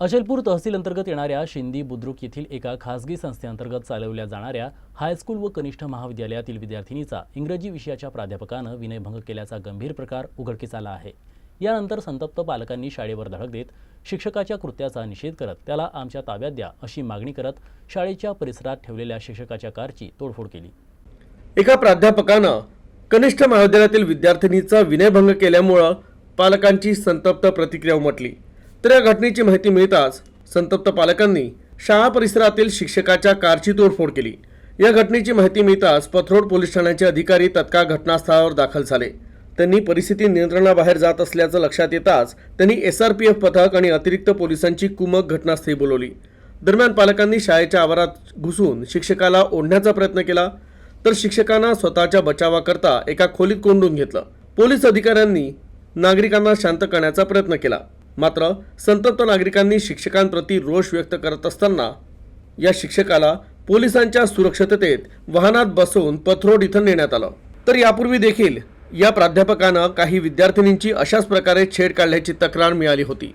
अचलपूर तहसील अंतर्गत येणाऱ्या शिंदी बुद्रुक येथील एका खासगी संस्थेअंतर्गत चालवल्या जाणाऱ्या हायस्कूल व कनिष्ठ महाविद्यालयातील विद्यार्थिनीचा इंग्रजी विषयाच्या प्राध्यापकानं विनयभंग केल्याचा गंभीर प्रकार उघडकीस आला आहे. यानंतर संतप्त पालकांनी शाळेवर धडक देत शिक्षकाच्या कृत्याचा निषेध करत त्याला आमच्या ताब्यात द्या अशी मागणी करत शाळेच्या परिसरात ठेवलेल्या शिक्षकाच्या कारची तोडफोड केली. एका प्राध्यापकानं कनिष्ठ महाविद्यालयातील विद्यार्थिनीचा विनयभंग केल्यामुळं पालकांची संतप्त प्रतिक्रिया उमटली. तर या घटनेची माहिती मिळताच संतप्त पालकांनी शाळा परिसरातील शिक्षकाच्या कारची तोडफोड केली. या घटनेची माहिती मिळताच पथरोड पोलीस ठाण्याचे अधिकारी तत्काळ घटनास्थळावर दाखल झाले. त्यांनी परिस्थिती नियंत्रणाबाहेर जात असल्याचं लक्षात येताच त्यांनी एस आर पी एफ पथक आणि अतिरिक्त पोलिसांची कुमक घटनास्थळी बोलवली. दरम्यान पालकांनी शाळेच्या आवारात घुसून शिक्षकाला ओढण्याचा प्रयत्न केला तर शिक्षकांना स्वतःच्या बचावाकरता एका खोलीत कोंडून घेतलं. पोलीस अधिकाऱ्यांनी नागरिकांना शांत करण्याचा प्रयत्न केला. मात्र संतप्त नागरिकांनी शिक्षकांप्रती रोष व्यक्त करत असताना या शिक्षकाला पोलिसांच्या सुरक्षिततेत वाहनात बसवून पथरोड इथं नेण्यात आलं. तर यापूर्वी देखील या प्राध्यापकानं काही विद्यार्थिनींची अशाच प्रकारे छेड काढल्याची तक्रार मिळाली होती.